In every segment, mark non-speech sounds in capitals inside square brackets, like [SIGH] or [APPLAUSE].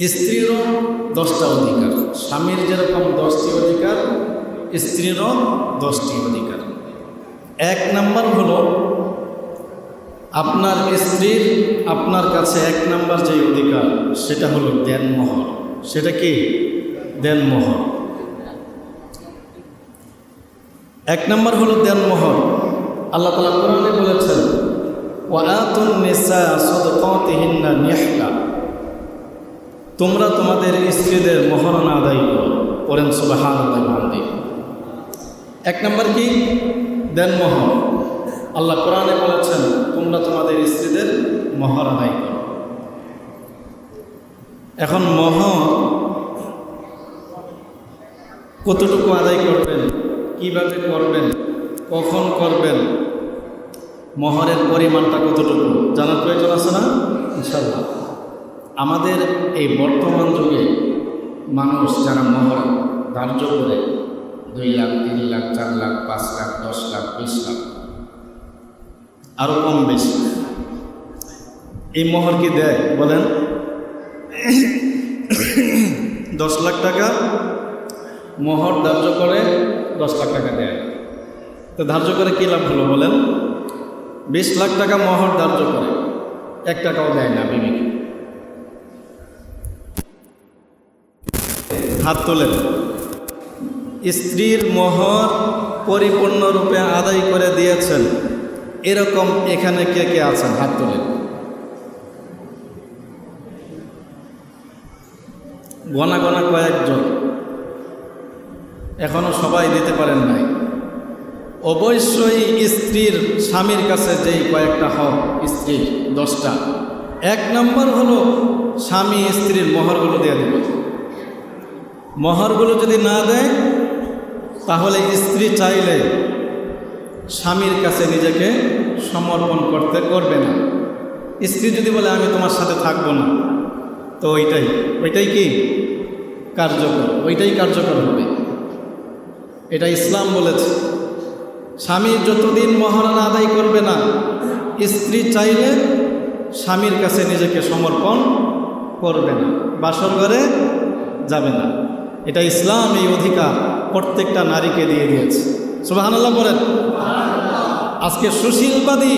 স্ত্রীরও দশটা অধিকার। স্বামীর যেরকম দশটি অধিকার স্ত্রীরও দশটি অধিকার। এক নাম্বার হলো, আপনার স্ত্রীর, আপনার কাছে এক নাম্বার যে অধিকার, সেটা হলো দেনমোহর সেটা কি? দেনমোহর এক নাম্বার হলো দেনমোহর আল্লাহ তালা কোরআনে বলেছেন ওয়াতুন নিসা সদকাতিহিন্না তোমরা তোমাদের স্ত্রীদের মহারণা আদায় করো। পড়েন সুবাহান আদায় এক নম্বর কি? দেন মহর আল্লাহ কোরআনে বলেছেন, তোমরা তোমাদের স্ত্রীদের মহর আদায় করো। এখন মহর কতটুকু আদায় করবেন? কীভাবে করবেন? কখন করবেন? মহরের পরিমাণটা কতটুকু? জানার প্রয়োজন আছে না? ইনশাল্লাহ আমাদের এই বর্তমান যুগে মানুষ যারা মহর ধার্য করে, দুই লাখ, তিন লাখ, চার লাখ, পাঁচ লাখ, দশ লাখ, বিশ লাখ আরও কম বেশি, এই মহর কি দেয় বলেন? দশ লাখ টাকা মহর ধার্য করে, দশ লাখ টাকা দেয়। তো ধার্য করে কী লাভ হলো বলেন? বিশ লাখ টাকা মহর ধার্য করে, এক টাকাও দেয় না বিবেকে। হাত তোলেন। স্ত্রীর মোহর পরিপূর্ণরূপে আদায় করে দিয়েছেন। এরকম এখানে কে কে আছেন? হাত তোলেন। গনা গনা কয়েকজন। এখনও সবাই দিতে পারেন নাই। অবশ্যই স্ত্রীর স্বামীর কাছে যেই কয়েকটা হক স্ত্রীর দশটা। এক নম্বর হলো স্বামী স্ত্রীর মোহরগুলো দিয়ে দেবে মহরগুলো যদি না দেয়, তাহলে স্ত্রী চাইলে স্বামীর কাছে নিজেকে সমর্পণ করতে করবে না। স্ত্রী যদি বলে, আমি তোমার সাথে থাকব না, তো ওইটাই। ওইটাই কি? কার্যকর। ওইটাই কার্যকর হবে। এটা ইসলাম বলেছে। স্বামী যতদিন মহারণা আদায় করবে না, স্ত্রী চাইলে স্বামীর কাছে নিজেকে সমর্পণ করবে না। বাসর ঘরে যাবে না। এটা ইসলাম এই অধিকার প্রত্যেকটা নারীকে দিয়ে দিয়েছে। সুবাহান্লাহ বলেন, আজকে সুশীলবাদী,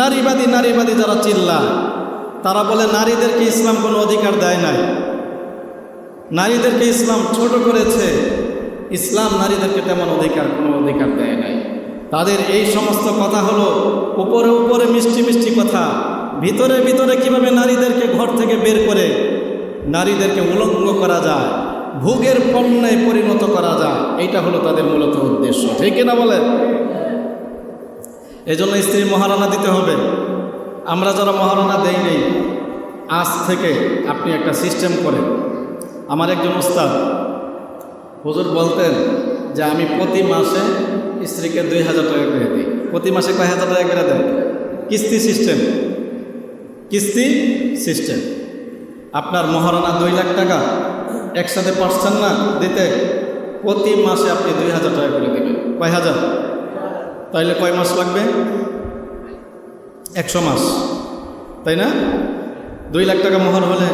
নারীবাদী নারীবাদী যারা চিল্লা তারা বলে নারীদেরকে ইসলাম কোনো অধিকার দেয় নাই। নারীদেরকে ইসলাম ছোট করেছে, ইসলাম নারীদেরকে তেমন অধিকার, কোনো অধিকার দেয় নাই। তাদের এই সমস্ত কথা হলো উপরে উপরে মিষ্টি মিষ্টি কথা। ভিতরে ভিতরে কীভাবে নারীদেরকে ঘর থেকে বের করে নারীদেরকে উলঙ্গ করা যায়? ভোগের পণ্যে পরিণত করা যায়, এইটা হলো তাদের মূলত উদ্দেশ্য। ঠিক না বলে? এজন্য স্ত্রী মহারণা দিতে হবে। আমরা যারা মহারণা দেই নেই, আজ থেকে আপনি একটা সিস্টেম করেন। আমার একজন উস্তাদ হুজুর বলতেন যে আমি প্রতি মাসে স্ত্রীকে দুই হাজার টাকা করে দিই। প্রতি মাসে কয় হাজার টাকা করে দেন? কিস্তি সিস্টেম। কিস্তি সিস্টেম। আপনার মহারণা দুই লাখ টাকা একসাথে পারছেন না দিতে, প্রতি মাসে আপনি দুই হাজার টাকা করে দেবেন। কয় হাজার? তাইলে কয় মাস লাগবে? একশো মাস। তাই না? দুই লাখ টাকা মোহর হলে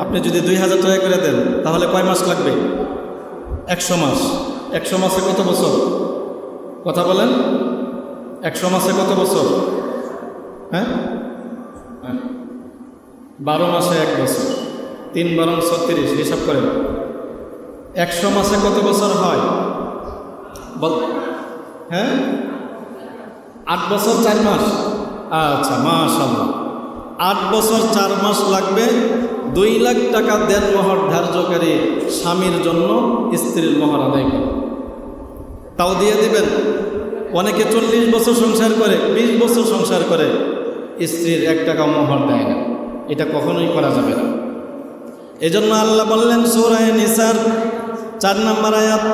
আপনি যদি দুই হাজার টাকা করে দেন, তাহলে কয় মাস লাগবে? একশো মাস। একশো মাসে কত বছর? কথা বলেন। একশো মাসে কত বছর? হ্যাঁ? বারো মাসে এক বছর। তিন বারো ছত্রিশ, হিসাব করেন। একশো মাসে কত বছর হয়? বল হ্যাঁ? আট বছর চার মাস? আচ্ছা মাশাল্লাহ আট বছর চার মাস লাগবে। দুই লাখ টাকা দেন মোহর ধার্যকারী স্বামীর জন্য স্ত্রীর মোহর আদায় করে। তাও দিয়ে দিবেন? অনেকে চল্লিশ বছর সংসার করে, বিশ বছর সংসার করে, স্ত্রীর এক টাকা মোহর দেয় না। এটা কখনোই করা যাবে না। এজন্য আল্লাহ বললেন সৌরায় নিসার চার নম্বর আয়াত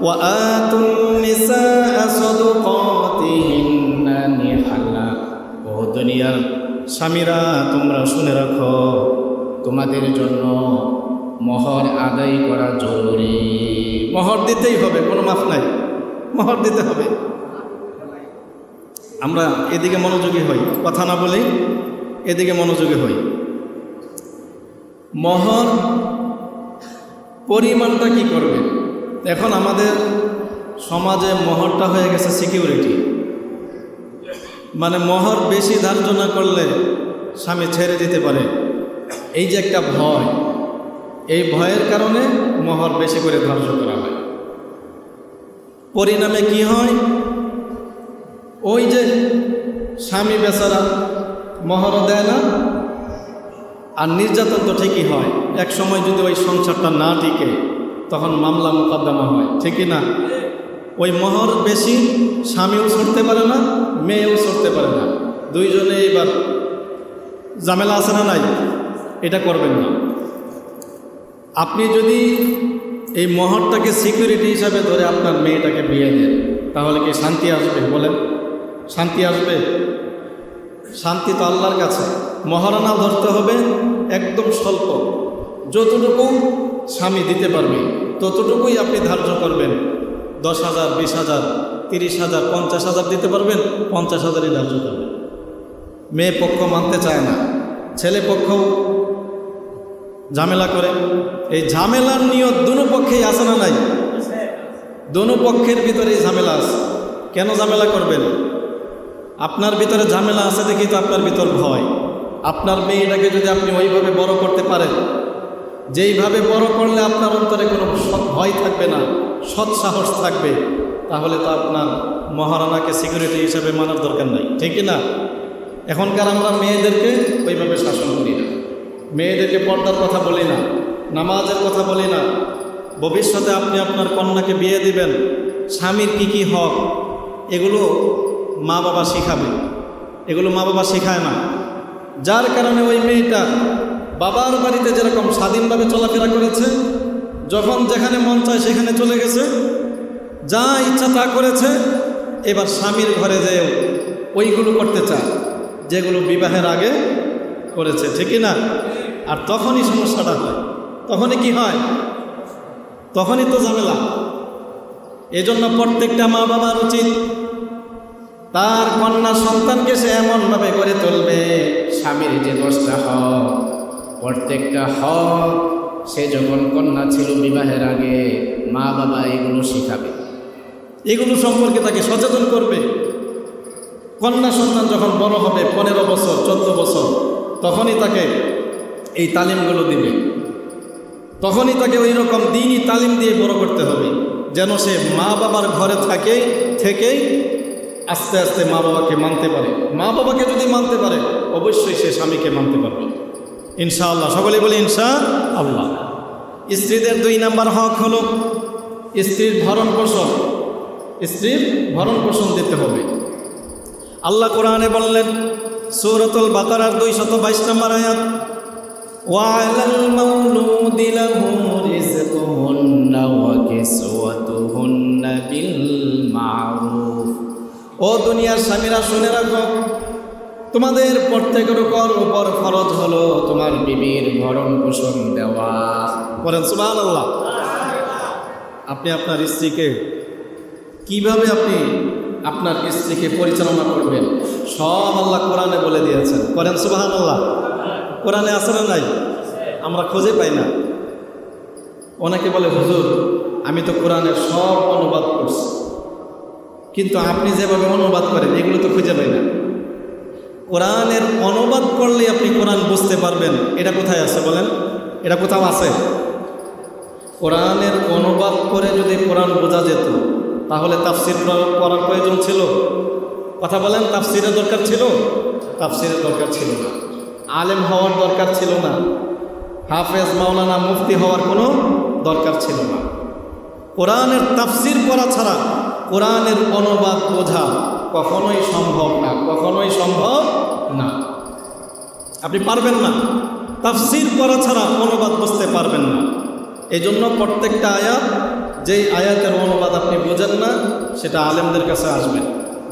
وآتوا النساء صدقاتهن نحلا ও দুনিয়ার স্বামীরা তোমরা শুনে রাখো তোমাদের জন্য মহর আদায় করা জরুরি মহর দিতেই হবে কোনো মাফ নাই মহর দিতে হবে আমরা এদিকে মনোযোগী হই কথা না বলেই এদিকে মনোযোগী হই মহর পরিমাণটা কি করবে? এখন আমাদের সমাজে মহরটা হয়ে গেছে সিকিউরিটি মানে মহর বেশি ধার্য না করলে স্বামী ছেড়ে দিতে পারে। এই যে একটা ভয়, এই ভয়ের কারণে মহর বেশি করে ধার্য করা হয়। পরিণামে কি হয়? ওই যে স্বামী বেচারা মহর দেয় না আর নির্যাতন তো ঠিকই হয়। এক সময় যদি ওই সংসারটা না টিকে, তখন মামলা মোকদ্দমা হয়। ঠিকই না? ওই মহর বেশি স্বামীও ছুটতে পারে না, মেয়েও ছুটতে পারে না। দুইজনে এবার ঝামেলা আছে না নাই? এটা করবেন না। আপনি যদি এই মহরটাকে সিকিউরিটি হিসাবে ধরে আপনার মেয়েটাকে বিয়ে দেন, তাহলে কি শান্তি আসবে বলেন? শান্তি আসবে? শান্তি তো আল্লাহর কাছে। মহারানা ধরতে হবে একদম স্বল্প। যতটুকু স্বামী দিতে পারবে, ততটুকুই আপনি ধার্য করবেন। দশ হাজার, বিশ হাজার, তিরিশ হাজার, পঞ্চাশ হাজার দিতে পারবেন, পঞ্চাশ হাজারই ধার্য করবেন। মেয়ে পক্ষ মানতে চায় না, ছেলে পক্ষ ঝামেলা করে। এই ঝামেলার নিয়ত দুনো পক্ষেই আছে না নাই? দোনো পক্ষের ভিতরেই ঝামেলা আছে। কেন ঝামেলা করবেন? আপনার ভিতরে ঝামেলা আছে দেখি তো আপনার ভিতর ভয়। আপনার মেয়েটাকে যদি আপনি ওইভাবে বড় করতে পারেন, যেইভাবে বড় করলে আপনার অন্তরে কোনো ভয় থাকবে না, সৎ সাহস থাকবে, তাহলে তো আপনার মহারানাকে সিকিউরিটি হিসাবে মানার দরকার নাই, ঠিক না? এখনকার আমরা মেয়েদেরকে ওইভাবে শাসন করি না। মেয়েদেরকে পর্দার কথা বলি না, নামাজের কথা বলি না। ভবিষ্যতে আপনি আপনার কন্যাকে বিয়ে দিবেন, স্বামীর কি কি হক, এগুলো মা বাবা শিখাবে। এগুলো মা বাবা শেখায় না। যার কারণে ওই মেয়েটা বাবার বাড়িতে যেরকম স্বাধীনভাবে চলাফেরা করেছে, যখন যেখানে মন চায় সেখানে চলে গেছে, যা ইচ্ছা তা করেছে, এবার স্বামীর ঘরে যেও ওইগুলো করতে চায়, যেগুলো বিবাহের আগে করেছে ঠিকই না? আর তখনই সমস্যাটা হয়। তখনই কি হয়? তখনই তো ঝামেলা। এজন্য প্রত্যেকটা মা বাবার উচিত তার কন্যা সন্তানকে সে এমনভাবে করে তুলবে, স্বামীর যে দশটা হক, প্রত্যেকটা হক সে যখন কন্যা ছিল বিবাহের আগে মা বাবা এগুলো শিখাবে। এগুলো সম্পর্কে তাকে সচেতন করবে। কন্যা সন্তান যখন বড় হবে, পনেরো বছর, চোদ্দ বছর, তখনই তাকে এই তালিমগুলো দিবে। তখনই তাকে ওই রকম দিনই তালিম দিয়ে বড় করতে হবে, যেন সে মা বাবার ঘরে থাকে, থেকেই আস্তে আস্তে মা বাবাকে মানতে পারে। মা বাবাকে যদি মানতে পারে, অবশ্যই সে স্বামীকে মানতে পারবে। ইনশাআল্লাহ সকলে বলি ইনশা আল্লাহ স্ত্রীদের দুই নাম্বার হক হল স্ত্রীর ভরণ পোষণ। স্ত্রীর ভরণ পোষণ দিতে হবে। আল্লাহ কোরআনে বললেন, সৌরতুল বাকারার দুই শত বাইশ নম্বর আয়াত ওয়ালাল দিলাম ও দুনিয়ার স্বামীরা, শুনে রাখো, তোমাদের প্রত্যেকের উপর উপর ফরজ হলো তোমার বিবির ভরণ পোষণ দেওয়া। বলেন সুবাহ আল্লাহ আপনি আপনার স্ত্রীকে কীভাবে আপনি আপনার স্ত্রীকে পরিচালনা করবেন, সব আল্লাহ কোরআনে বলে দিয়েছেন। করেন সুবাহ আল্লাহ কোরআনে না নাই? আমরা খুঁজে পাই না। অনেকে বলে, হুজুর, আমি তো কোরআনের সব অনুবাদ করছি কিন্তু আপনি যেভাবে অনুবাদ করেন, এগুলো তো খুঁজে পাই না। কোরআনের অনুবাদ করলে আপনি কোরআন বুঝতে পারবেন। এটা কোথায় আছে বলেন? এটা কোথাও আছে? কোরআনের অনুবাদ করে যদি কোরআন বোঝা যেত, তাহলে তাফসির করার প্রয়োজন ছিল? কথা বলেন, তাফসিরের দরকার ছিল? তাফসিরের দরকার ছিল না। আলেম হওয়ার দরকার ছিল না। হাফেজ, মাওলানা, মুফতি হওয়ার কোনো দরকার ছিল না। কোরআনের তাফসির করা ছাড়া কোরআনের অনুবাদ বোঝা কখনোই সম্ভব না, কখনোই সম্ভব না। আপনি পারবেন না। তাফসির করা ছাড়া অনুবাদ বুঝতে পারবেন না। এই জন্য প্রত্যেকটা আয়াত, যেই আয়াতের অনুবাদ আপনি বোঝেন না, সেটা আলেমদের কাছে আসবেন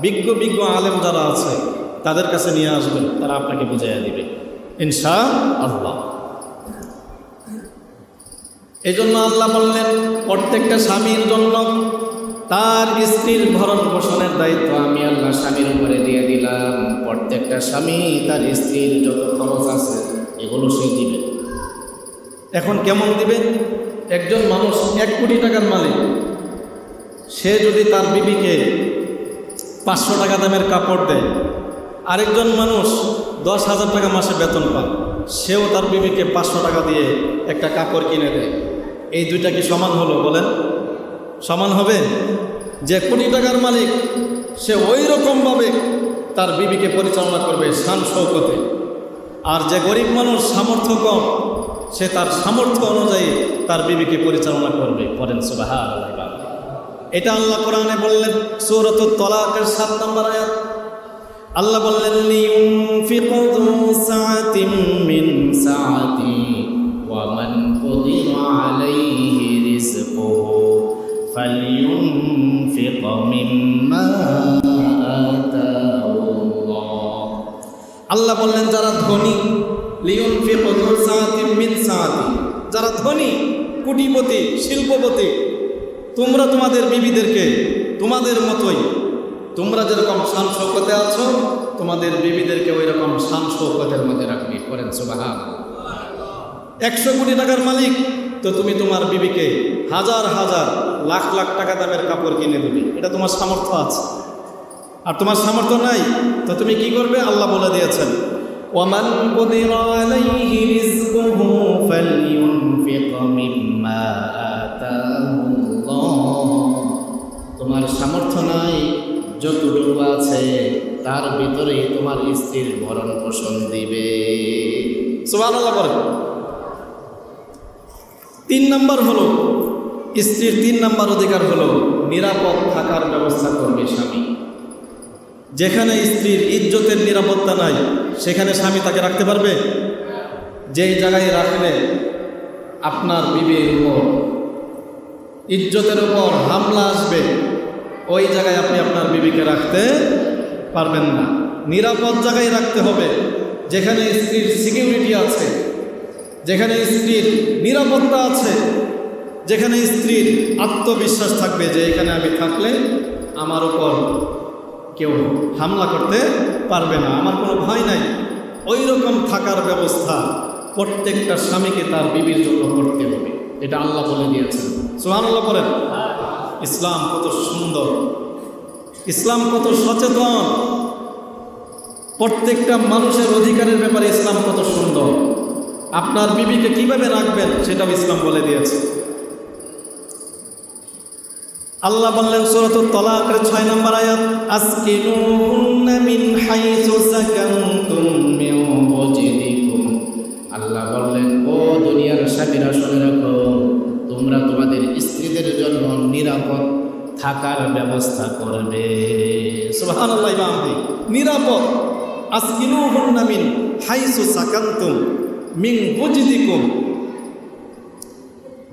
বিজ্ঞ বিজ্ঞ আলেম যারা আছে, তাদের কাছে নিয়ে আসবেন তারা আপনাকে বুঝাইয়া দিবে। ইনশা আল্লাহ এই জন্য আল্লাহ বললেন, প্রত্যেকটা স্বামীর জন্য তার স্ত্রীর ভরণ পোষণের দায়িত্ব আমি আল্লাহ স্বামীর উপরে দিয়ে দিলাম। প্রত্যেকটা স্বামী তার স্ত্রীর যত খরচ আছে, এগুলো সে দিবে। এখন কেমন দিবে? একজন মানুষ এক কোটি টাকার মালিক, সে যদি তার বিবিকে পাঁচশো টাকা দামের কাপড় দেয়, আরেকজন মানুষ দশ হাজার টাকা মাসে বেতন পায়, সেও তার বিবিকে পাঁচশো টাকা দিয়ে একটা কাপড় কিনে দেয়। এই দুইটা কি সমান হলো বলেন? সমান হবে? যে কোটি টাকার মালিক, সে ওই রকমভাবে তার বিবিকে পরিচালনা করবে শান শৌকতে আর যে গরিব মানুষ সামর্থ্য কম, সে তার সামর্থ্য অনুযায়ী তার বিবিকে পরিচালনা করবে। পরেন সুবাহা এটা আল্লাহ কোরআনে বললেন সৌরত তলাকের সাত নম্বর আয়াত। আল্লাহ বললেন فلينفق مما آتاه الله আল্লাহ বললেন যারা ধনী লিউনফিকু যু সাআতিম মিন সাআতি যারা ধনী কোটিপতি শিল্পপতি তোমরা তোমাদের বিবিদেরকে তোমাদের মতোই তোমরা যেরকম শান শৌকতে আছো তোমাদের বিবিদেরকে ওই রকম শান শৌকতের মধ্যে রাখবে করেন সুবাহান একশো কোটি টাকার মালিক তো তুমি তোমার বিবিকে হাজার হাজার লাখ লাখ টাকা দামের কাপড় কিনে দেবে এটা তোমার সামর্থ্য আছে আর তোমার সামর্থ্য নাই তো তুমি কি করবে আল্লাহ বলে দিয়েছেন ওমান قدر عليه رزقه فلينفق مما آتاه الله তোমার সামর্থ্য নাই যতটুকু আছে তার ভিতরেই তোমার স্ত্রীর ভরণ পোষণ দিবে সুবহানাল্লাহ বলেন তিন নাম্বার হলো স্ত্রীর তিন নম্বর অধিকার হলো নিরাপদ থাকার ব্যবস্থা করবে স্বামী। যেখানে স্ত্রীর ইজ্জতের নিরাপত্তা নাই, সেখানে স্বামী তাকে রাখতে পারবে? যেই জায়গায় রাখলে আপনার বিবির উপর ইজ্জতের উপর হামলা আসবে, ওই জায়গায় আপনি আপনার বিবিকে রাখতে পারবেন না। নিরাপদ জায়গায় রাখতে হবে, যেখানে স্ত্রীর সিকিউরিটি আছে, যেখানে স্ত্রীর নিরাপত্তা আছে যেখানে স্ত্রীর আত্মবিশ্বাস থাকবে যে এখানে আমি থাকলে আমার উপর কেউ হামলা করতে পারবে না। আমার কোনো ভয় নাই। ওই রকম থাকার ব্যবস্থা প্রত্যেকটা স্বামীকে তার বিবির জন্য করতে হবে। এটা আল্লাহ বলে দিয়েছেন। সোহান আল্লাহ বলেন ইসলাম কত সুন্দর। ইসলাম কত সচেতন। প্রত্যেকটা মানুষের অধিকারের ব্যাপারে ইসলাম কত সুন্দর। আপনার বিবিকে কীভাবে রাখবেন সেটাও ইসলাম বলে দিয়েছে। আল্লাহ বললেন সুরত তলাকের ছয় নম্বর আয়াত, আসকিনুহুন্না মিন হাইসু সাকানতুম মিন ওয়াজিদিকুম আল্লাহ বললেন, ও দুনিয়ার স্বামীরা, শুনে রাখো, তোমরা তোমাদের স্ত্রীদের জন্য নিরাপদ থাকার ব্যবস্থা করবে। সুবহানাল্লাহ বামদি নিরাপদ। আসকিনুহুন্না মিন হাইসু সাকানতুম মিন বুজদিকুম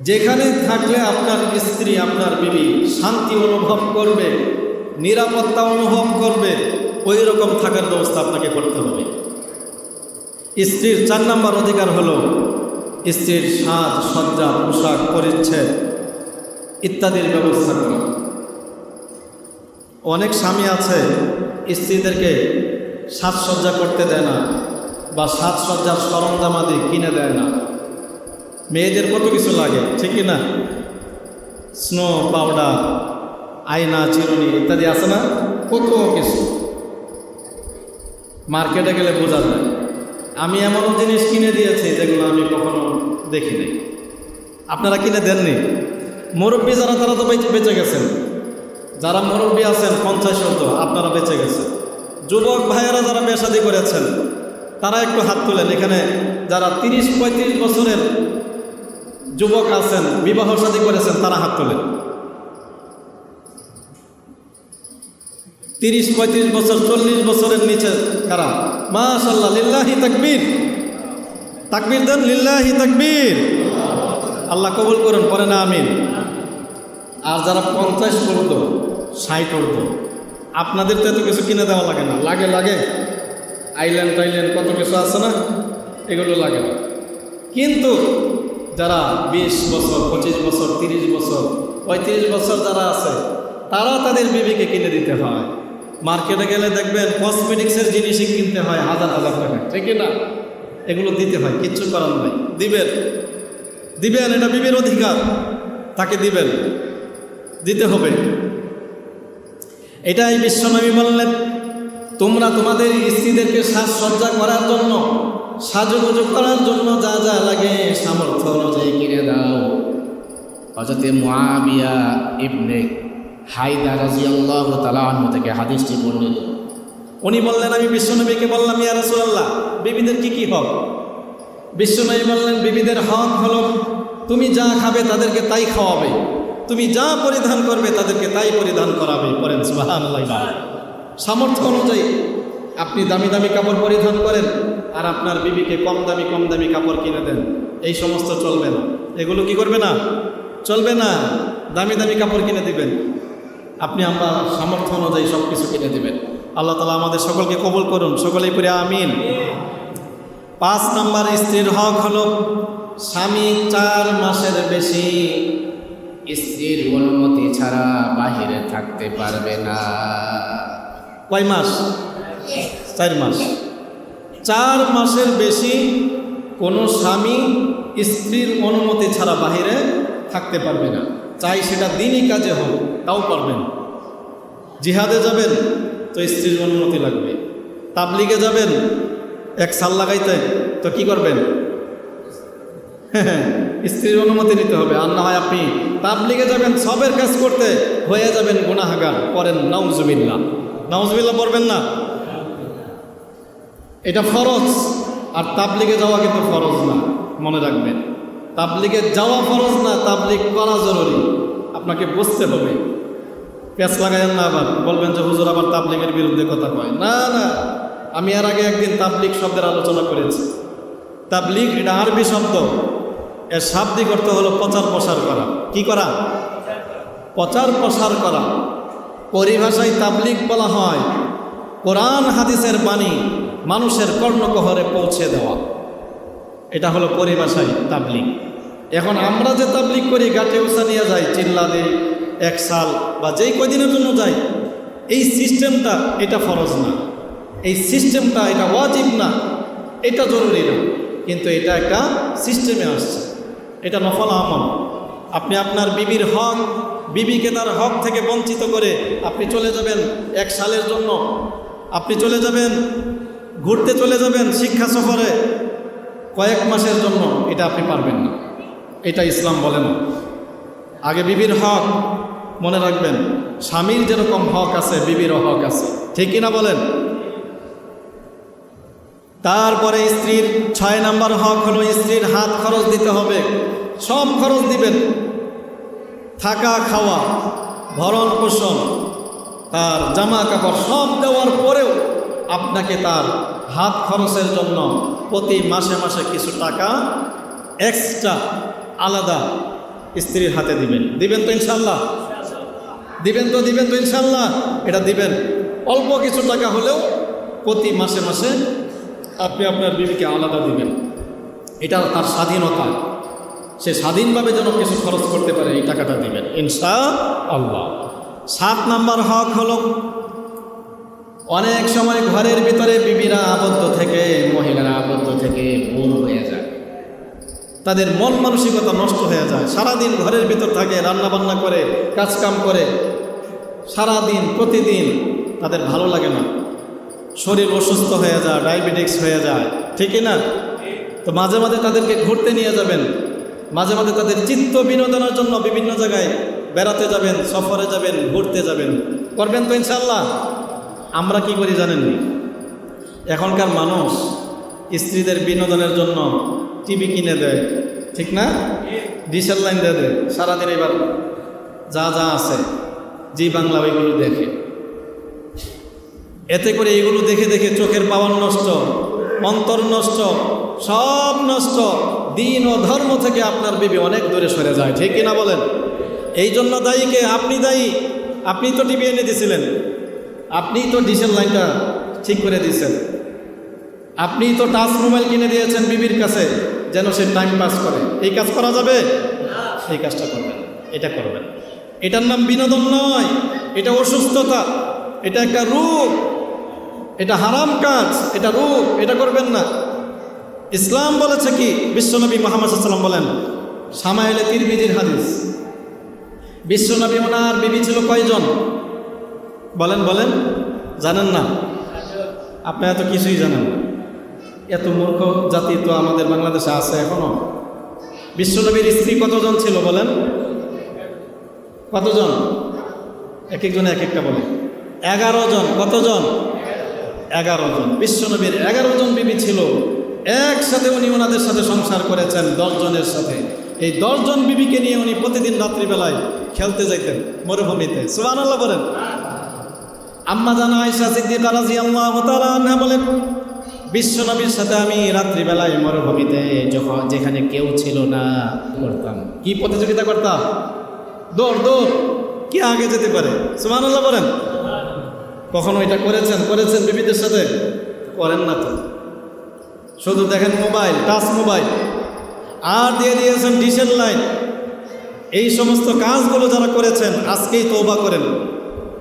যেখানে থাকলে আপনার স্ত্রী, আপনার বিবি শান্তি অনুভব করবে, নিরাপত্তা অনুভব করবে ওই রকম থাকার ব্যবস্থা আপনাকে করতে হবে। স্ত্রীর চার নম্বর অধিকার হলো স্ত্রীর সাজ, সজ্জা, পোশাক, পরিচ্ছেদ ইত্যাদির ব্যবস্থা করা। অনেক স্বামী আছে, স্ত্রীদেরকে সাজসজ্জা করতে দেয় না বা সাজসজ্জার সরঞ্জামাদি কিনে দেয় না। মেয়েদের কত কিছু লাগে, ঠিক না স্নো, পাউডার, আয়না, চিরুনি ইত্যাদি আছে না? কত কিছু। মার্কেটে গেলে বোঝা যায়। আমি এমনও জিনিস কিনে দিয়েছি যেগুলো আমি কখনো দেখি নাই আপনারা কিনে দেননি? মুরব্বী যারা, তারা তো বেঁচে গেছেন। যারা মুরব্বী আছেন, পঞ্চাশ শত, আপনারা বেঁচে গেছেন। যুবক ভাইয়েরা যারা বেশাদি করেছেন, তারা একটু হাত তোলেন। এখানে যারা তিরিশ পঁয়ত্রিশ বছরের যুবক আছেন, বিবাহ শাদী করেছেন, তারা হাত তোলেন। তিরিশ, পঁয়ত্রিশ বছর, চল্লিশ বছরের নিচে কারা? মাশাল্লাহ লিল্লাহি তাকবীর। তাকবীর দেন, লিল্লাহি তাকবীর। আল্লাহ কবুল করুন পরে না, আমিন। আর যারা পঞ্চাশ করতো ষাট করতো আপনাদের তো এত কিছু কিনে দেওয়া লাগে না। লাগে লাগে। আইল্যান্ড টাইল্যান্ড কত কিছু আছে না? এগুলো লাগে না। কিন্তু যারা বিশ বছর, পঁচিশ বছর, তিরিশ বছর, পঁয়ত্রিশ বছর যারা আছে, তারা তাদের বিবিকে কিনে দিতে হয়। মার্কেটে গেলে দেখবেন কসমেটিক্সের জিনিসই কিনতে হয় হাজার হাজার টাকা। ঠিক না এগুলো দিতে হয়, কিচ্ছু করার নাই। দিবেন। দিবেন, এটা বিবির অধিকার। তাকে দিবেন। দিতে হবে। এটাই বিশ্বনবী বললেন, তোমরা তোমাদের স্ত্রীদেরকে সাজসজ্জা করার জন্য সাজুগুজু করার জন্য যা যা লাগে সামর্থ্য অনুযায়ী কিনে দাও। হজরতে মুআবিয়া ইবনে হায়দা রাদিয়াল্লাহু তাআলা আনহু থেকে হাদিসটি বর্ণিত। উনি বললেন, আমি বিশ্বনবীকে বললাম, ইয়া রাসূলুল্লাহ, বিবিদের কি কি হক? বিশ্বনবী বললেন, বিবিদের হক হলো তুমি যা খাবে তাদেরকে তাই খাওয়াবে। তুমি যা পরিধান করবে তাদেরকে তাই পরিধান করাবে। পরেন সুবহানাল্লাহ। সামর্থ্য অনুযায়ী আপনি দামি দামি কাপড় পরিধান করেন আর আপনার বিবিকে কম দামি কম দামি কাপড় কিনে দেন। এই সমস্ত চলবে না। এগুলো কি করবে না? চলবে না। দামি দামি কাপড় কিনে দিবেন। আপনি আমরা সামর্থ্য অনুযায়ী সব কিছু কিনে দেবেন। আল্লাহ তালা আমাদের সকলকে কবল করুন। সকলেই করে আমিন। পাঁচ নাম্বার স্ত্রীর হক হলো স্বামী চার মাসের বেশি স্ত্রীর অনুমতি ছাড়া বাহিরে থাকতে পারবে না। কয় মাস? চার মাস। চার মাসের বেশি কোনো স্বামী স্ত্রীর অনুমতি ছাড়া বাহিরে থাকতে পারবে না। চাই সেটা দিনই কাজে হোক, তাও পারবেন। জিহাদে যাবেন, তো স্ত্রীর অনুমতি লাগবে। তাবলিগে যাবেন, এক সাল লাগাইতে, তো কি করবেন? [LAUGHS] স্ত্রীর অনুমতি নিতে হবে। আর না হয় আপনি তাবলিগে যাবেন, সবের কাজ করতে, হয়ে যাবেন গুনাহাগার করেন নাউজুবিল্লা নাউজুবিল্লা পড়বেন না? এটা ফরজ, আর তাবলিগে যাওয়া কিন্তু ফরজ না, মনে রাখবেন। তাবলিগে যাওয়া ফরজ না, তাবলিগ করা জরুরি। আপনাকে বুঝতে হবে। প্যাঁচ লাগাইয়েন না আবার, বলবেন যে হুজুর আবার তাবলিগের বিরুদ্ধে কথা কয়। না না, আমি এর আগে একদিন তাবলিগ শব্দের আলোচনা করেছি। তাবলিগ এটা আরবি শব্দ। এর শাব্দিক অর্থ হলো প্রচার প্রসার করা। কি করা? প্রচার প্রসার করা। পরিভাষায় তাবলিগ বলা হয়। কোরআন, হাদিসের বাণী। মানুষের কর্ণকহরে পৌঁছে দেওয়া। এটা হলো পরিভাষায় তাবলিগ। এখন আমরা যে তাবলিগ করি গাটে উষা নিয়ে যাই, চিল্লা দিই, এক সাল বা যেই কদিনের জন্য যাই, এই সিস্টেমটা এটা ফরজ না। এই সিস্টেমটা এটা ওয়াজিব না। এটা জরুরি না। কিন্তু এটা একটা সিস্টেমে আসছে। এটা নফল আমল। আপনি আপনার বিবির হক, বিবিকে তার হক থেকে বঞ্চিত করে আপনি চলে যাবেন এক সালের জন্য। আপনি চলে যাবেন ঘুরতে চলে যাবেন শিক্ষা সফরে কয়েক মাসের জন্য, এটা আপনি পারবেন না। এটা ইসলাম বলে না আগে বিবির হক, মনে রাখবেন, স্বামীর যেরকম হক আছে, বিবিরও হক আছে। ঠিক কিনা বলেন? তারপরে স্ত্রীর ছয় নাম্বার হক হলো স্ত্রীর হাত খরচ দিতে হবে। সব খরচ দিবেন। থাকা, খাওয়া ভরণ পোষণ তার জামা কাপড় সব দেওয়ার পরেও আপনাকে তার হাত খরচের জন্য প্রতি মাসে মাসে কিছু টাকা এক্সট্রা আলাদা স্ত্রীর হাতে দিবেন। দিবেন তো ইনশাল্লাহ দিবেন তো দিবেন তো ইনশাল্লাহ এটা দিবেন। অল্প কিছু টাকা হলেও প্রতি মাসে মাসে আপনি আপনার বিবিকে আলাদা দিবেন। এটা তার স্বাধীনতা। সে স্বাধীনভাবে যেন কিছু খরচ করতে পারে, এই টাকাটা দিবেন। ইনশা আল্লাহ সাত নাম্বার হক হলো অনেক সময় ঘরের ভিতরে বিবিরা আবদ্ধ থেকে, মহিলারা আবদ্ধ থেকে ভুল হয়ে যায়। তাদের মন মানসিকতা নষ্ট হয়ে যায়। সারাদিন ঘরের ভিতর থাকে রান্না বান্না করে, কাজকাম করে। সারাদিন, প্রতিদিন তাদের ভালো লাগে না। শরীর অসুস্থ হয়ে যায়, ডায়াবেটিক্স হয়ে যায়। ঠিকই না? তো মাঝে মাঝে তাদেরকে ঘুরতে নিয়ে যাবেন। মাঝে মাঝে তাদের চিত্ত বিনোদনের জন্য বিভিন্ন জায়গায় বেড়াতে যাবেন, সফরে যাবেন, ঘুরতে যাবেন। করবেন তো ইনশাল্লাহ আমরা কি করি জানেন? এখনকার মানুষ স্ত্রীদের বিনোদনের জন্য টিভি কিনে দেয়, ঠিক না? ডিসেল লাইন দিয়ে দেয়, সারাদিন এবার যা যা আছে, জি বাংলা ওইগুলো দেখে। এতে করে এগুলো দেখে দেখে চোখের পাওয়ার নষ্ট, অন্তর নষ্ট, সব নষ্ট। দিন ও ধর্ম থেকে আপনার বিবি অনেক দূরে সরে যায়, ঠিক কিনা বলেন? এই জন্য দায়ীকে আপনি দায়ী, আপনি তো টিভি এনে দিয়েছিলেন আপনিই তো ডিসেল লাইনটা ঠিক করে দিয়েছেন। আপনি তো টাচ মোবাইল কিনে দিয়েছেন বিবির কাছে, যেন সে টাইম পাস করে। এই কাজ করা যাবে? এই কাজটা করবেন, এটা করবেন। এটার নাম বিনোদন নয়, এটা অসুস্থতা, এটা একটা রূপ এটা হারাম কাজ, এটা রূপ এটা করবেন না। ইসলাম বলেছে কি বিশ্বনবী মোহাম্মদ বলেন সামাইলে তিরমিজির হাদিস। বিশ্বনবী ওনার বিবি ছিল কয়জন? বলেন বলেন। জানেন না? আপনি এত কিছুই জানেন এত মূর্খ জাতি তো আমাদের বাংলাদেশে আছে এখনও। বিশ্বনবীর স্ত্রী কতজন ছিল বলেন? কতজন? এক একজন এক একটা বলেন। এগারো জন, কতজন? এগারো জন। বিশ্বনবীর এগারো জন বিবি ছিল। একসাথে উনি ওনাদের সাথে সংসার করেছেন দশ জনের সাথে। এই দশজন বিবিকে নিয়ে উনি প্রতিদিন রাত্রিবেলায় খেলতে যাইতেন, মরুভূমিতে। সুবান আল্লাহ বলেন। আম্মা জানা আয়সা সিদ্দিকা রাদিয়াল্লাহু তাআলা আনহা বলেন, বিশ্বনবীর সাথে আমি রাত্রিবেলায় মরুভূমিতে যখন যেখানে কেউ ছিল না করতাম। কি প্রতিযোগিতা করতাম? দৌড় দৌড়। কি আগে যেতে পারে? সুমান আল্লাহ বলেন। কখনো এটা করেছেন? করেছেন বিবিদের সাথে? করেন না তো। শুধু দেখেন মোবাইল, টাচ মোবাইল। আর দিয়ে দিয়েছেন ডিসেল লাইন এই সমস্ত কাজগুলো যারা করেছেন, আজকেই তৌবা করেন।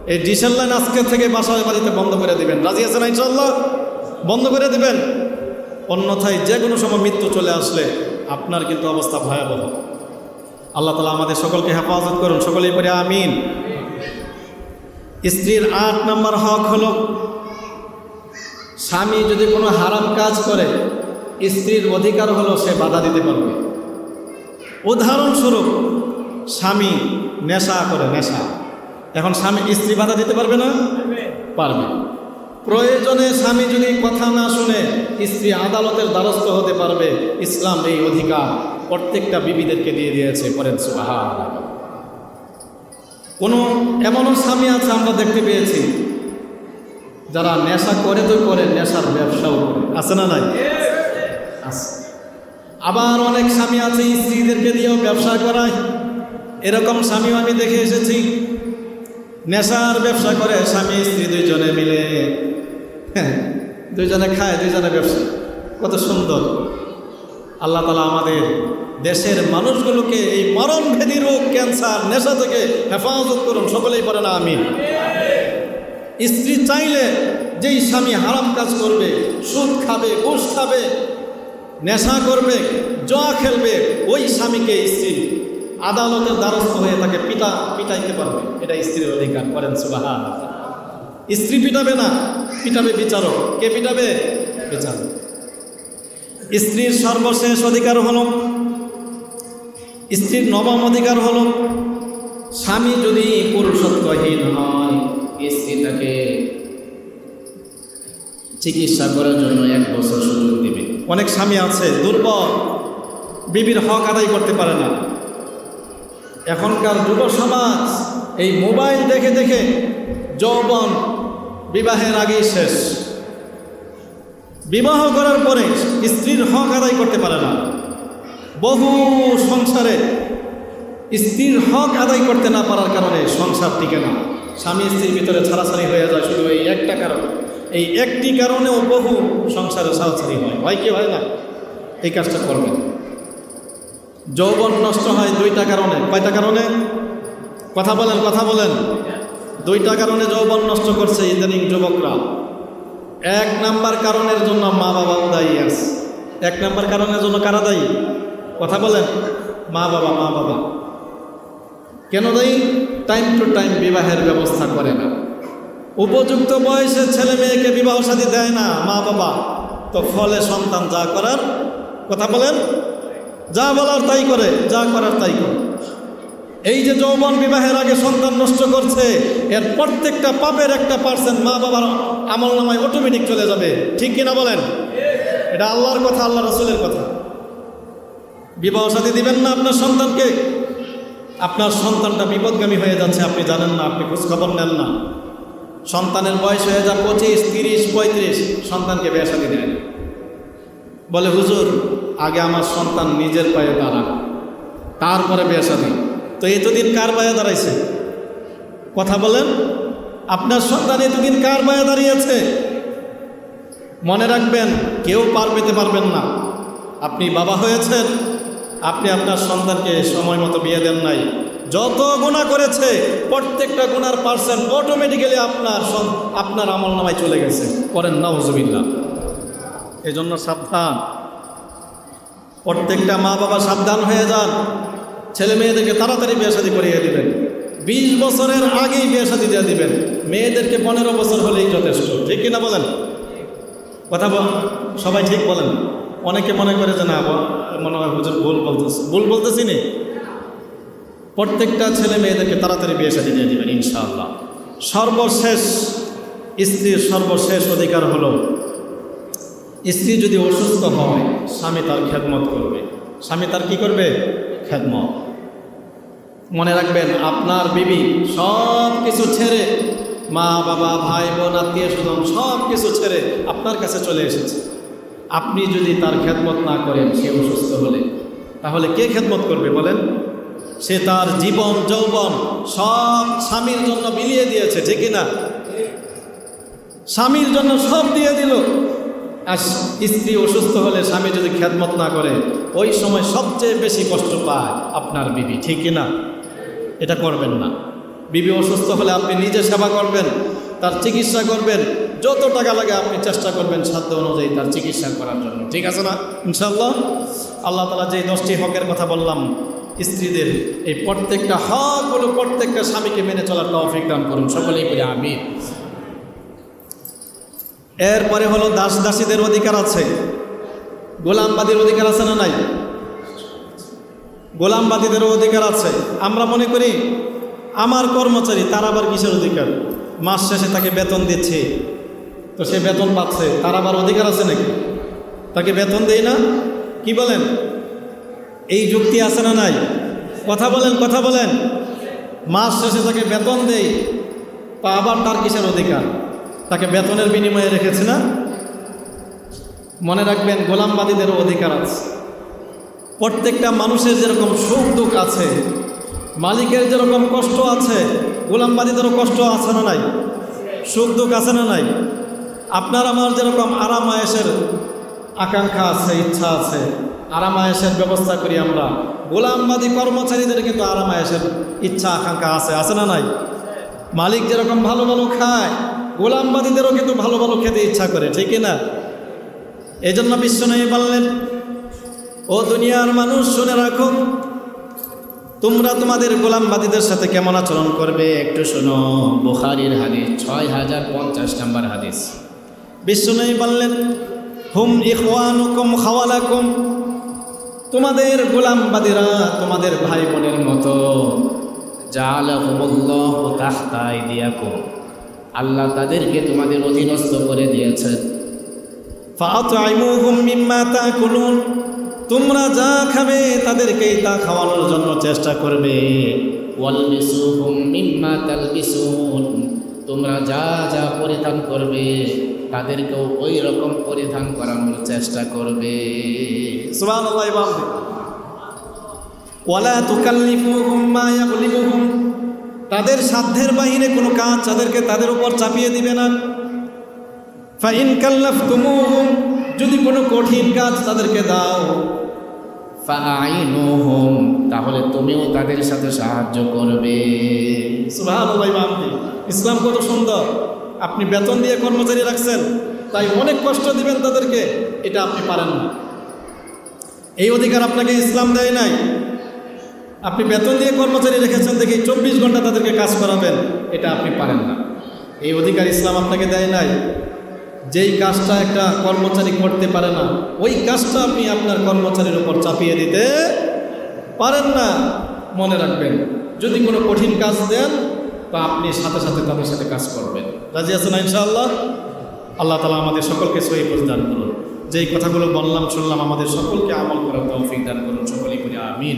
এই ডিসেল লাইন আজকে থেকে বাসায় বাড়িতে বন্ধ করে দিবেন। রাজি আছেন ইনশাল্লাহ বন্ধ করে দিবেন। অন্যথায় যে কোনো সময় মৃত্যু চলে আসলে আপনার কিন্তু অবস্থা ভয়াবহ। আল্লাহ তালা আমাদের সকলকে হেফাজত করুন। সকলেই পরে আমিন। স্ত্রীর আট নম্বর হক হলো, স্বামী যদি কোনো হারাম কাজ করে, স্ত্রীর অধিকার হলো সে বাধা দিতে পারবে। উদাহরণস্বরূপ, স্বামী নেশা করে, নেশা। এখন স্বামী স্ত্রী বাধা দিতে পারবে না? পারবে। প্রয়োজনে স্বামী যদি কথা না শুনে স্ত্রী আদালতের দ্বারস্থ হতে পারবে, ইসলাম এই অধিকার প্রত্যেকটা বিবিদেরকে দিয়ে দিয়েছে সুবাহা কোনো এমনও স্বামী আছে আমরা দেখতে পেয়েছি, যারা নেশা করে তো করে, নেশার ব্যবসাও করে। আছে না নাই? আবার অনেক স্বামী আছে, স্ত্রীদেরকে দিয়েও ব্যবসা করায়। এরকম স্বামীও আমি দেখে এসেছি। নেশার ব্যবসা করে স্বামী, স্ত্রী দুইজনে মিলে। হ্যাঁ দুইজনে খায়, দুইজনে ব্যবসা। কত সুন্দর। আল্লাহ তালা আমাদের দেশের মানুষগুলোকে এই মরণভেদী রোগ, ক্যান্সার, নেশা থেকে হেফাজত করুন। সকলেই পড়ে না আমি স্ত্রী চাইলে যেই স্বামী হারাম কাজ করবে, সুদ খাবে, ঘুষ খাবে, নেশা করবে, জয়া খেলবে, ওই স্বামীকে স্ত্রী আদালতের দ্বারস্থ হয়ে তাকে পিতা, পিটাইতে পারবে। এটা স্ত্রীর অধিকার করেন সুবাহা স্ত্রী পিটাবে না, পিটাবে বিচারক। কে পিটাবে? বিচারক। স্ত্রীর সর্বশেষ অধিকার হল, স্ত্রীর নবম অধিকার হল, স্বামী যদি পুরুষত্বহীন হয় স্ত্রী তাকে চিকিৎসা করার জন্য এক বছর সুযোগ দেবে। অনেক স্বামী আছে, দুর্বল। বিবির হক আদায় করতে পারে না। এখনকার যুব সমাজ এই মোবাইল দেখে দেখে যৌবন বিবাহের আগেই শেষ। বিবাহ করার পরে স্ত্রীর হক আদায় করতে পারে না। বহু সংসারে স্ত্রীর হক আদায় করতে না পারার কারণে সংসার টিকে না। স্বামী স্ত্রীর ভিতরে ছাড়াছাড়ি হয়ে যায় শুধু এই একটা কারণ। এই একটি কারণেও বহু সংসারে ছাড়াছাড়ি হয়। হয় কি হয় না? এই কাজটা করবেন। যৌবন নষ্ট হয় দুইটা কারণে। কয়টা কারণে? কথা বলেন কথা বলেন। দুইটা কারণে যৌবন নষ্ট করছে ইদানিং যুবকরা। এক নাম্বার কারণের জন্য মা বাবাও দায়ী আছে। এক নাম্বার কারণের জন্য কারা দায়ী? কথা বলেন। মা বাবা মা বাবা কেন দায়ী? টাইম টু টাইম বিবাহের ব্যবস্থা করে না। উপযুক্ত বয়সে ছেলে মেয়েকে বিবাহ সাথী দেয় না মা বাবা তো ফলে সন্তান যা করার, কথা বলেন। যা বলার তাই করে, যা করার তাই করে। এই যে যৌবন বিবাহের আগে সন্তান নষ্ট করছে, এর প্রত্যেকটা পাপের একটা পার্সেন্ট মা বাবার আমল নামায় অটোমেটিক চলে যাবে। ঠিক কিনা বলেন? এটা আল্লাহর কথা আল্লাহ রসুলের কথা। বিবাহ সাথী দিবেন না আপনার সন্তানকে? আপনার সন্তানটা বিপদগামী হয়ে যাচ্ছে, আপনি জানেন না, আপনি খোঁজখবর নেন না। সন্তানের বয়স হয়ে যা পঁচিশ, তিরিশ, পঁয়ত্রিশ, সন্তানকে বিয়ে সাথী দেয় বলে, হুজুর আগে আমার সন্তান নিজের পায়ে দাঁড়ান তারপরে বিয়ে সাথী তো এতদিন কার পায়ে দাঁড়াইছে? কথা বলেন। আপনার সন্তান এতদিন কার পায়ে দাঁড়িয়েছে? মনে রাখবেন, কেউ পার পেতে পারবেন না। আপনি বাবা হয়েছেন, আপনি আপনার সন্তানকে সময় মতো বিয়ে দেন নাই। যত গুণা করেছে, প্রত্যেকটা গুণার পার্সেন্ট অটোমেটিক্যালি আপনার আপনার আমল নামায় চলে গেছে। করেন না হুজুবিল্লা এই জন্য সাবধান। প্রত্যেকটা মা বাবা সাবধান হয়ে যান। ছেলে মেয়েদেরকে তাড়াতাড়ি বিয়ে শাদী করিয়ে দিবেন। বিশ বছরের আগেই বিয়ে শাদী দিয়ে দিবেন। মেয়েদেরকে পনেরো বছর হলেই যথেষ্ট। ঠিক কিনা বলেন? কথা বল, সবাই ঠিক বলেন। অনেকে মনে করে যে না মনে হয় হুজুর ভুল বলতেছে। ভুল বলতেছি নি? প্রত্যেকটা ছেলে মেয়েদেরকে তাড়াতাড়ি বিয়ে শাদী দিয়ে দিবেন, ইনশাআল্লাহ। সর্বশেষ, স্ত্রীর সর্বশেষ অধিকার হলো স্ত্রী যদি অসুস্থ হয়, স্বামী তার খেদমত করবে। স্বামী তার কি করবে? খেদমত। মনে রাখবেন, আপনার বিবি সব কিছু ছেড়ে মা, বাবা, ভাই, বোন, আত্মীয় স্বজন সব কিছু ছেড়ে আপনার কাছে চলে এসেছে। আপনি যদি তার খেদমত না করেন, সে অসুস্থ হলে, তাহলে কে খেদমত করবে বলেন? সে তার জীবন, যৌবন সব স্বামীর জন্য বিলিয়ে দিয়েছে, ঠিক না? স্বামীর জন্য সব দিয়ে দিল। আর স্ত্রী অসুস্থ হলে স্বামী যদি খেদমত না করে, ওই সময় সবচেয়ে বেশি কষ্ট পায় আপনার বিবি ঠিকই না এটা করবেন না। বিবি অসুস্থ হলে আপনি নিজে সেবা করবেন, তার চিকিৎসা করবেন, যত টাকা লাগে আপনি চেষ্টা করবেন সাধ্য অনুযায়ী তার চিকিৎসা করার জন্য, ঠিক আছে না? ইনশাল্লাহ আল্লাহ তালা যে দশটি হকের কথা বললাম, স্ত্রীদের এই প্রত্যেকটা হক হলো প্রত্যেকটা স্বামীকে মেনে চলার তৌফিক দান করুন। সকলেই বলে আমি এরপরে হলো দাস দাসীদের অধিকার আছে। গোলামবাদীর অধিকার আছে না নাই? গোলামবাদীদেরও অধিকার আছে। আমরা মনে করি আমার কর্মচারী, তার আবার কিসের অধিকার? মাস শেষে তাকে বেতন দিচ্ছে। তো সে বেতন পাচ্ছে, তার আবার অধিকার আছে নাকি? তাকে বেতন দেই না? কি বলেন? এই যুক্তি আছে না নাই? কথা বলেন কথা বলেন। মাস শেষে তাকে বেতন দেই, তা আবার তার কিসের অধিকার? তাকে বেতনের বিনিময়ে রেখেছে না? মনে রাখবেন, গোলামবাদীদেরও অধিকার আছে। প্রত্যেকটা মানুষের যেরকম সুখ দুঃখ আছে, মালিকের যেরকম কষ্ট আছে, গোলামবাদীদেরও কষ্ট আছে না নাই? সুখ দুঃখ আছে না নাই? আপনার আমার যেরকম আরাম আয়েসের আকাঙ্ক্ষা আছে, ইচ্ছা আছে, আরাম আয়েসের ব্যবস্থা করি আমরা। গোলামবাদী কর্মচারীদের কিন্তু আরাম আয়েসের ইচ্ছা, আকাঙ্ক্ষা আছে আছে না নাই? মালিক যেরকম ভালো ভালো খায় গোলামবাদীদেরও কিন্তু ভালো ভালো খেতে ইচ্ছা করে ঠিক না? এই জন্য বিশ্ব নেই বললেন ও দুনিয়ার মানুষ শুনে রাখো তোমরা তোমাদের গোলামবাদীদের সাথে কেমন আচরণ করবে একটু শোনো। বুখারির হাদিস ছয় হাজার পঞ্চাশ নম্বর হাদিস। বিষ্ণু বললেন হুম ইখওয়ানুকুম খাওয়ালাকুম তোমাদের গোলামবাদীরা তোমাদের ভাই বোনের মতো। জাল জালাহুমুল্লাহ তাহতা আইদিয়াকুম। আল্লাহ তাদেরকে তোমাদের অধীনস্থ করে দিয়েছেন তোমরা যা খাবে তাদেরকেই তা খাওয়ানোর জন্য চেষ্টা করবে। তোমরা যা যা পরিধান করবে তাদেরকেও ওই রকম পরিধান করানোর চেষ্টা করবে। ওয়ালা তুকাল্লিফুহুম মা ইয়াগলিবুহুম। তাদের সাধ্যের বাহিরে কোনো কাজ তাদেরকে তাদের উপর চাপিয়ে দিবে না। ফাইন কাল্লাফতুমুহুম যদি কোনো কঠিন কাজ তাদেরকে দাও। তাহলে তুমিও তাদের সাথে সাহায্য করবে। ইসলাম কত সুন্দর। আপনি বেতন দিয়ে কর্মচারী রাখছেন তাই অনেক কষ্ট দিবেন তাদেরকে এটা আপনি পারেন না। এই অধিকার আপনাকে ইসলাম দেয় নাই। আপনি বেতন দিয়ে কর্মচারী রেখেছেন দেখি চব্বিশ ঘণ্টা তাদেরকে কাজ করাবেন, এটা আপনি পারেন না। এই অধিকার ইসলাম আপনাকে দেয় নাই। যেই কাজটা একটা কর্মচারী করতে পারে না, ওই কাজটা আপনি আপনার কর্মচারীর উপর চাপিয়ে দিতে পারেন না, মনে রাখবেন। যদি কোনো কঠিন কাজ দেন, তো আপনি সাথে সাথে তাদের সাথে কাজ করবেন। রাজি আছেন ইনশাআল্লাহ? আল্লাহ তালা আমাদের সকলকে সহি দান করুন। যেই কথাগুলো বললাম, শুনলাম, আমাদের সকলকে আমল করার তৌফিক দান করুন। সকলেই বলি আমিন।